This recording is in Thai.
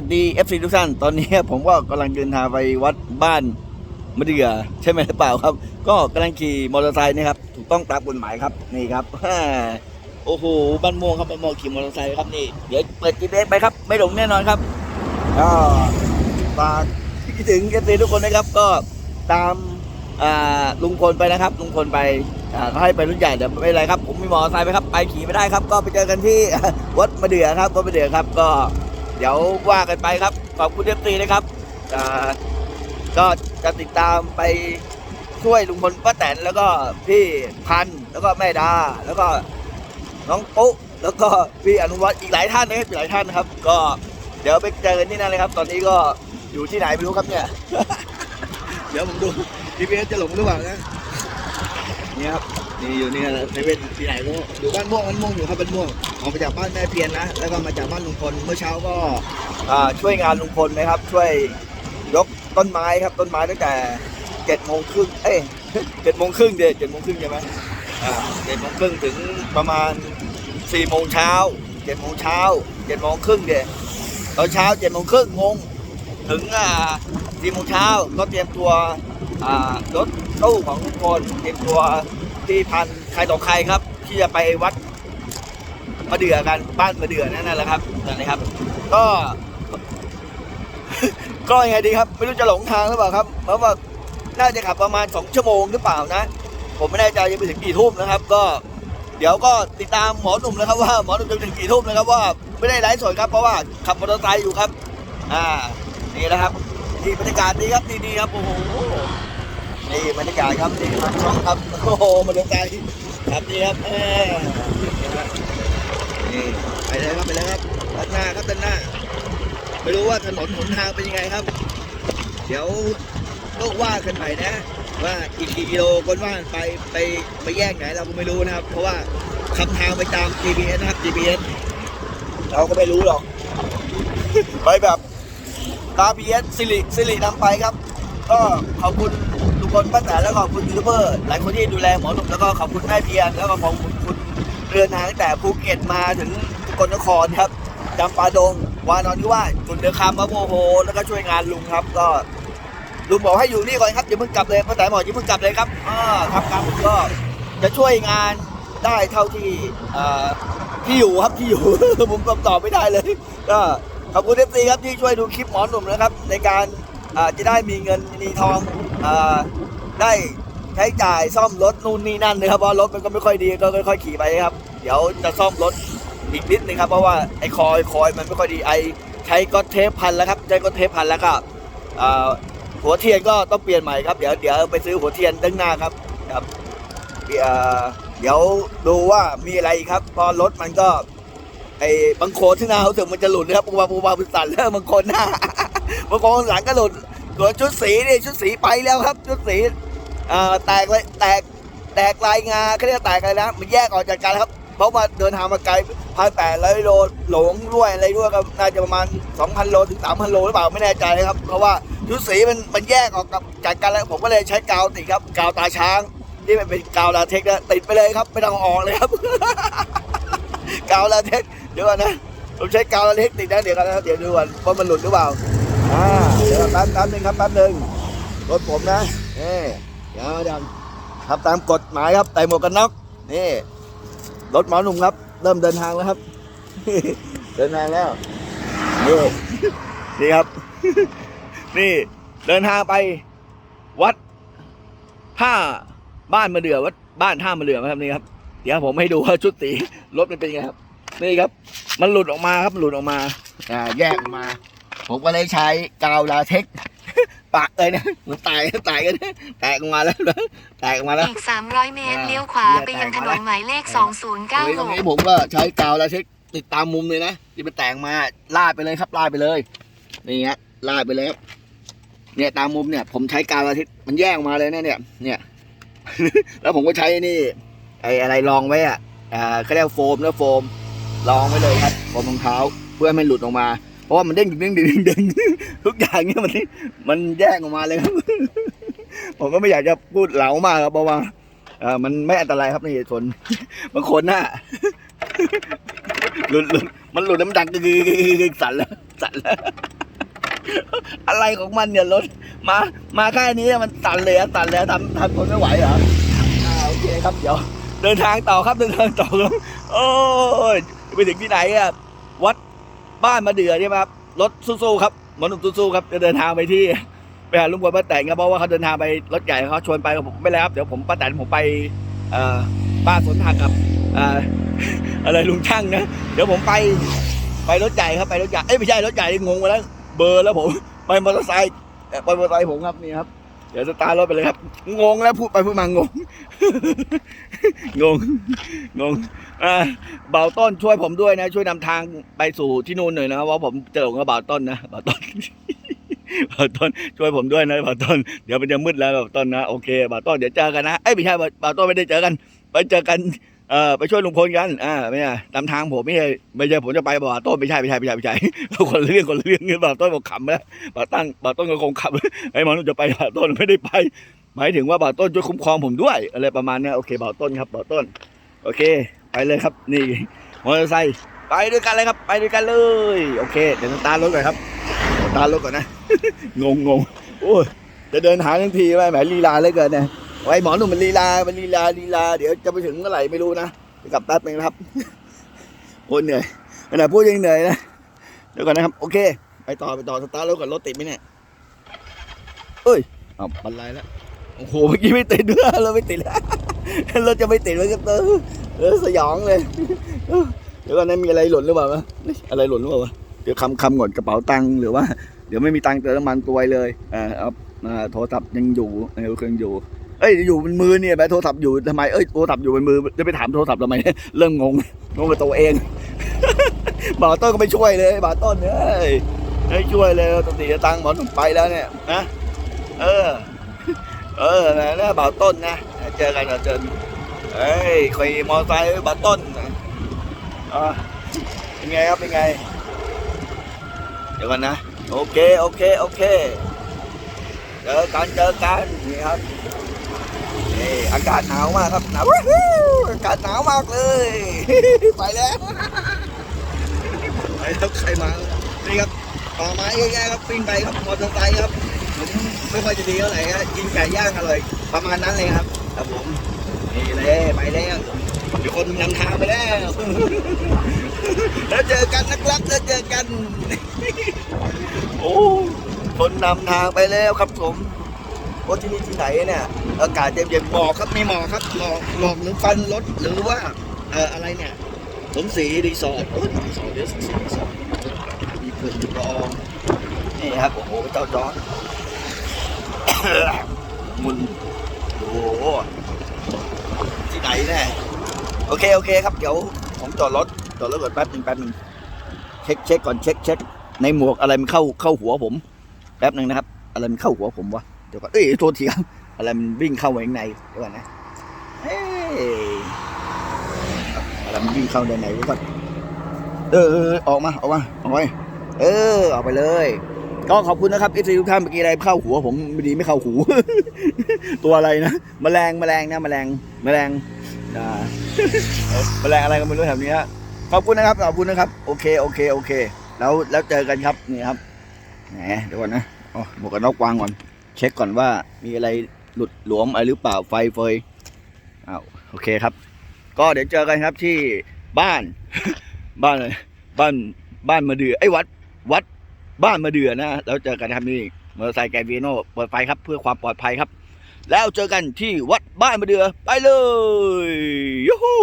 วัสดี FC ทุกท่าน ตอนนี้ผมก็กำลังเดินทางไปวัดบ้านมะเดื่อใช่ไหมหรือเปล่าครับ ก็กำลังขี่มอเตอร์ไซค์นี่ครับ ถูกต้องตามกฎหมายครับ นี่ครับโอ้โหบ้านม่วงครับบ้านม่วงขี่มอเตอร์ไซค์ครับนี่ เดี๋ยวเปิด GPS ไปครับ ไม่หลงแน่นอนครับก็ฝากคิดถึง FC ทุกคนนะครับ ก็ตามลุงพลไปนะครับ ลุงพลไปเขาให้ไปรุ่นใหญ่เดี๋ยวไม่เป็นไรครับ ผมมีมอเตอร์ไซค์ไปครับ ไปขี่ไม่ได้ครับ ก็ไปเจอกันที่วัดมะเดื่อครับ วัดมะเดื่อครับ ก็ เดี๋ยวว่ากันไปครับ ขอบคุณเอฟซีนะครับอ่าก็จะติดตามไปช่วยลุงพลป้าแตนแล้วก็พี่พันธุ์แล้วก็แม่ดา แล้วก็น้องปุ๊แล้วก็พี่อนุวัฒน์อีกหลายท่านนะครับอีกหลายท่านนะครับ ก็เดี๋ยวไปเจอกันที่นั่นเลยครับ ตอนนี้ก็อยู่ที่ไหนไม่รู้ครับเนี่ย เดี๋ยวผมดู GPS จะหลงหรือเปล่านะนี่ครับ นี่อยู่นี่นะเซเว่นที่ไหนก็อยู่บ้านม่วงบ้านม่วงอยู่ครับบ้านม่วงออกมาจากบ้านแม่เพียรนะ แล้วก็มาจากบ้านลุงพลเมื่อเช้าก็ช่วยงานลุงพลนะครับ ช่วยยกต้นไม้ครับต้นไม้ตั้งแต่เจ็ดโมงครึ่งเอ้ยเจ็ดโมงครึ่งเด็เจ็ดโมงครึ่งใช่ไหมเจ็ดโมงครึ่งถึงประมาณสี่โมงเช้าเจ็ดโมงเช้าเจ็ดโมงครึ่งเด็ตอนเช้าเจ็ดโมงครึ่งงงถึงสี่โมงเช้าก็เตรียมตัวรถตู้ของลุงพลเตรียมตัว ที่พันใครต่อใครครับ ที่จะไปวัดมาเดือกันบ้านมาเดือนั่นแหละครับนั่นเลยครับ ก็ ก็ยังไงดีครับ ไม่รู้จะหลงทางหรือเปล่าครับ เพราะว่าน่าจะขับประมาณสองชั่วโมงหรือเปล่านะ ผมไม่แน่ใจจะไปถึงกี่ทุ่มนะครับ ก็เดี๋ยวก็ติดตามหมอหนุ่มนะครับ ว่าหมอหนุ่มจะถึงกี่ทุ่มนะครับ ว่าไม่ได้ไลฟ์สดครับเพราะว่าขับมอเตอร์ไซค์อยู่ครับ อ่านี่นะครับนี่บรรยากาศดีครับดีๆครับโอ้โห นี่บรรยากาศครับนี่ทาช่องครับโอ้โหมอเตอร์ไซค์ครับนี่ครับนี่ไปเลยครับไปเลยครับด้านหน้าครับด้านหน้า ไม่รู้ว่าถนนหนทางเป็นยังไงครับ เดี๋ยวก็ว่ากันใหม่นะ ว่าอีกกี่กิโลคนว่านไปไปไปแยกไหนเราก็ไม่รู้นะครับ เพราะว่าคำทางไปตาม GPS นะครับ GPS เราก็ไม่รู้หรอก ไปแบบตาม GPS สิริสิรินำไปครับ ก็ขอบคุณ คนป้าแตนแล้วก็ขอบคุณยูทูบเบอร์หลายคนที่ดูแลหมอหนุ่มแล้วก็ขอบคุณแม่เพียรแล้วก็ขอบคุณคุณเดินางแต่ภูเก็ตมาถึงสกลนครครับจำปาดงวานอนที่ว่าจุดเดือคำพระโมโห แล้วก็ช่วยงานลุงครับ ก็ลุงบอกให้อยู่นี่ก่อนครับอย่าเพิ่งกลับเลยป้าแต่บอกอย่าเพิ่งกลับเลยครับอ่าครับครับผมก็จะช่วยงานได้เท่าที่ที่อยู่ครับที่อยู่ผมตอบไม่ได้เลย ก็ขอบคุณเอฟซีครับที่ช่วยดูคลิปหมอหนุ่มนะครับ ในการจะได้มีเงินมีทองอ ได้ใช้จ่ายซ่อมรถนู่นนี่นั่นนะครับเพราะรถมันก็ไม่ค่อยดีก็ค่อยๆขี่ไปครับ เดี๋ยวจะซ่อมรถอีกนิดนึงครับเพราะว่าไอ้คอยคอยมันไม่ค่อยดีไอใช้ก็เทปพันแล้วครับใช้ก็เทปพันแล้วก็หัวเทียนก็ต้องเปลี่ยนใหม่ครับเดี๋ยวเดี๋ยวไปซื้อหัวเทียนตั้งหน้าครับครับเดี๋ยวดูว่ามีอะไรอีกครับเพอรถมันก็ ไอ้บางโคนที่หน้าเขาถึงมันจะหลุดนะครับปูบาปูบาปูสันแล้วบางคนหน้าบางคนหลังก็หลุดส่วนชุดสีนี่ชุดสีไปแล้วครับ ชุดสี อ่าแตกเลยแตกแตกลายงาเขาเรียกแตกอะไรนะมันแยกออกจากกันครับ เพราะว่าเดินทางมาไกลพันแปดร้อยโลหลงด้วยอะไรด้วยก็น่าจะประมาณสองพันโลถึงสามพันโลหรือเปล่าไม่แน่ใจนะครับ เพราะว่าชุดสีมันมันแยกออกกับจากกันแล้วผมก็เลยใช้กาวติดครับกาวตาช้างที่มันเป็นกาวลาเทคนะติดไปเลยครับไม่ต้องอออกเลยครับกาวลาเทคเดี๋ยวก่อนนะผมใช้กาวลาเทคติดนะเดี๋ยวกันนะเดี๋ยวดูก่อนว่ามันหลุดหรือเปล่าอ่าเดี๋ยวแป๊บแป๊บนึงครับแป๊บนึงรถผมนะนี่ เดี๋ยวดังทำตามกฎหมายครับใส่หมวกกันน็อกนี่รถหมอหนุ่มครับ เริ่มเดินทางแล้วครับ เดินทางแล้วนี่นี่ครับ นี่เดินทางไป วัดท่าบ้านมะเดื่อวัดบ้านท่ามะเดื่อครับนี่ครับ เดี๋ยวผมให้ดูว่าชุดสีรถมันเป็นยังไงครับ นี่ครับ มันหลุดออกมาครับหลุดออกมาอ่าแยกออกมา ผมก็เลยใช้กาวลาเทค ปากเลยนะมันแตกแตกกันนะแตกออกมาแล้วนะแตกออกมาแล้วอีก 300 เมตรอ่าเลี้ยวขวาไปยังถนนหมายเลขตรงนี้2096ผมก็ใช้กาวลาเทคติดตามมุมเลยนะที่มันแตกมาลาดไปเลยครับลาดไปเลยนี่ฮะลาดไปเลยครับเนี่ยตามมุมเนี่ย ผมใช้กาวลาเทคมันแยกออกมาเลยเนี่ยเนี่ยเนี่ย แล้วผมก็ใช้นี่ ไอ้อะไรรองไว้อะอ่าเขาเรียกว่าโฟมนะโฟมรองไว้เลยครับโฟมรองเท้าเพื่อไม่ให้หลุดออกมาเพ ราะว่ามันเด้งดึงเด้งดึงดึงทุกอย่างเนี่ยมันมันแยกออกมาเลยครับ ผมก็ไม่อยากจะพูดเหลามากครับเพราะว่าเออมันไม่อันตรายครับในเหตุผลบางคนน่ะหลุดหลุดมันหลุดแล้วมันดังกึกกึกกึกกึกสั่นแล้วสั่นแล้วอะไรของมันเนี่ยรถมามาแค่นี้มันตันเลยอะตันเลยอะทำทำทนไม่ไหวเหรอโอเคครับเดี๋ยวเดินทางต่อครับเดินทางต่อครับโอ้ยไปถึงที่ไหนอะวัด บ้านมาเดือใช่ไหมครับรถสู้ๆครับหมอนุ่มสู้ๆครับจะเดินทางไปที่ไปหาลุงพลป้าแตนครับเพราะว่าเขาเดินทางไปรถใหญ่เขาชวนไปกับผมไม่แล้วครับเดี๋ยวผมป้าแตนผมไปเอ่อบ้านสนผักกับออะไรลุงช่างนะเดี๋ยวผมไปไปรถใหญ่ครับไปรถใหญ่เอ้ยไม่ใช่รถใหญ่งงไปแล้ว เบอร์แล้วผมไปมอเตอร์ไซค์ไปมอเตอร์ไซค์ผมครับนี่ครับ เดี๋ยวสตาร์รถไปเลยครับ งงแล้วพูดไปพูดมางง งง งงอ่าเบาต้นช่วยผมด้วยนะ ช่วยนำทางไปสู่ที่นู่นหน่อยนะว่าผมเจอกับเบาต้นนะเบาต้นเบาต้นช่วยผมด้วยนะเบาต้นเดี๋ยวมันจะมืดแล้วเบาต้นนะโอเคเบาต้นเดี๋ยวเจอกันนะเอ้ยไม่ใช่เบาเบาต้นไม่ได้เจอกัน ไปเจอกัน เออไปช่วยลุงพลกันอ่าไม่ใช่ตามทางผมไม่ใช่ไม่ใช่ผมจะไปบ่าต้นไม่ใช่ไม่ใช่ไม่ใช่ไม่ใช่คนเรื่องคนเรื่องเงี้ยบ่าต้นบอกขำแล้วบ่าตั้งบ่าต้นก็คงขำไอ้หมอนุ่จะไปบ่าต้นไม่ได้ไป หมายถึงว่าบ่าต้นช่วยคุ้มครองผมด้วยอะไรประมาณเนี้ยโอเคบ่าต้นครับบ่าต้น โอเค ไปเลยครับ นี่มอเตอร์ไซค์ไปด้วยกันเลยครับ ไปด้วยกันเลย โอเค เดี๋ยวตาร์ทรถก่อนครับตาร์ทรถก่อนนะงงงงโอ้ยจะเดินหาทั้งทีไหมแหมลีลาเลยเกินเนี่ย ไว้หมอหนุ่มมันลีลา มันลีลาลีลา เดี๋ยวจะไปถึงเมื่อไหร่ไม่รู้นะกลับแป๊บนึงนะครับ โอ้เหนื่อยขนาดพูดยังเหนื่อยนะ เดี๋ยวก่อนนะครับ โอเค ไปต่อไปต่อสตาร์ทรถก่อนรถติดไหมเนี่ย เอ้ยเอาบันไลแล้ว โอ้โห เมื่อกี้ไม่ติดด้วยเราไม่ติดแล้วเราจะไม่ติดไว้กับเตอเออสยองเลย เดี๋ยวก่อนนะมีอะไรหล่นหรือเปล่าวะอะไรหล่นหรือเปล่าวะเดี๋ยวคำคำก่อนกระเป๋าตังค์หรือว่า เดี๋ยวไม่มีตังค์เติมน้ำมันตัวเลยอ่าเอาอ่าโทรศัพท์ยังอยู่เออเครื่องอยู่ เอ้ยอยู่บนมือเนี่ยแม่โทรศัพท์อยู่ทำไมเอ้ยโทรศัพท์อยู่บนมือจะไปถามโทรศัพท์ทำไมเริ่มงงงงกับตัวเองบาต้นก็ไม่ช่วยเลยบาต้นเนี่ยเอ้ยไม่ช่วยเลยตติตังค์หมอต้องไปแล้วเนี่ยนะเออ เออนะนะบ่าต้นนะเจอกันเจอเอ้ยขี่มอไซค์บาต้นอ่าเป็นไงครับเป็นไง เดี๋ยวกันนะ โอเค โอเค โอเค เจอกันเจอกันนี่ครับ นี่อากาศหนาวมากครับหนาวอากาศหนาวมากเลย ไปแล้วไปแล้วใครมานี่ครับต่อไม้แย่ๆครับปิ้งไปครับมอเตอร์ไซค์ครับผมไม่ค่อยจะดีเท่าไหร่ครับกินไก่ย่างอร่อยประมาณนั้นเลยครับครับผมนี่เลยไปแล้วมีคนนำทางไปแล้วแล้วเจอกันนะครับแล้วเจอกัน โอ้คนนำทางไปแล้วครับผม โอ้ที่นี่ที่ไหนเนี่ยอากาศเย็นๆหมอกครับมีหมอกครับหมอกหมอกหรือฟันรถหรือว่าเอ่ออะไรเนี่ยสมศรีรีสอร์ทโอ้ยรีสอร์ทเดี๋ยวสมศรีรีสอร์ทมีเพื่อนรองนี่ครับโอ้โหเจ้าจอร์ดมุนโอ้โหที่ไหนแน่โอเคโอเคครับเดี๋ยวผมจอดรถจอดรถก่อนแป๊บหนึ่งแป๊บหนึ่งเช็คเช็คก่อนเช็คเช็คในหมวกอะไรมันเข้าเข้าหัวผม แป๊บหนึ่งนะครับ อะไรมันเข้าหัวผมวะ เดี๋ยวก่อนเอ้ยโทษทีครับอะไรมันวิ่งเข้ามาข้างในเดี๋ยวก่อนนะเอ้ยอะไรมันวิ่งเข้าในไหนวะก่อนเออเออเออออกมาออกมาออกไปเออออกไปเลย ก็ขอบคุณนะครับเอฟซีทุกท่านเมื่อกี้อะไรเข้าหัวผมไม่ดีไม่เข้าหู ตัวอะไรนะแมลงแมลงนะแมลงแมลงแมลงอะไรก็ไม่รู้แถวนี้ฮะขอบคุณนะครับขอบคุณนะครับ โอเคโอเคโอเค แล้วแล้วเจอกันครับนี่ครับแหมเดี๋ยวก่อนนะอ๋อหมวกกันน็อกวางก่อน เช็คก่อนว่ามีอะไรหลุดหลวมอะไรหรือเปล่าไฟเฟยอ้าวโอเคครับ ก็เดี๋ยวเจอกันครับที่บ้าน บ้านบ้านบ้านมะเดือไอ้วัดวัดบ้านมะเดือนะแล้วเจอกันครับนี่มอเตอร์ไซค์แกวีโน่เปิดไฟครับเพื่อความปลอดภัยครับ แล้วเจอกันที่วัดบ้านมะเดือไปเลยยูฮู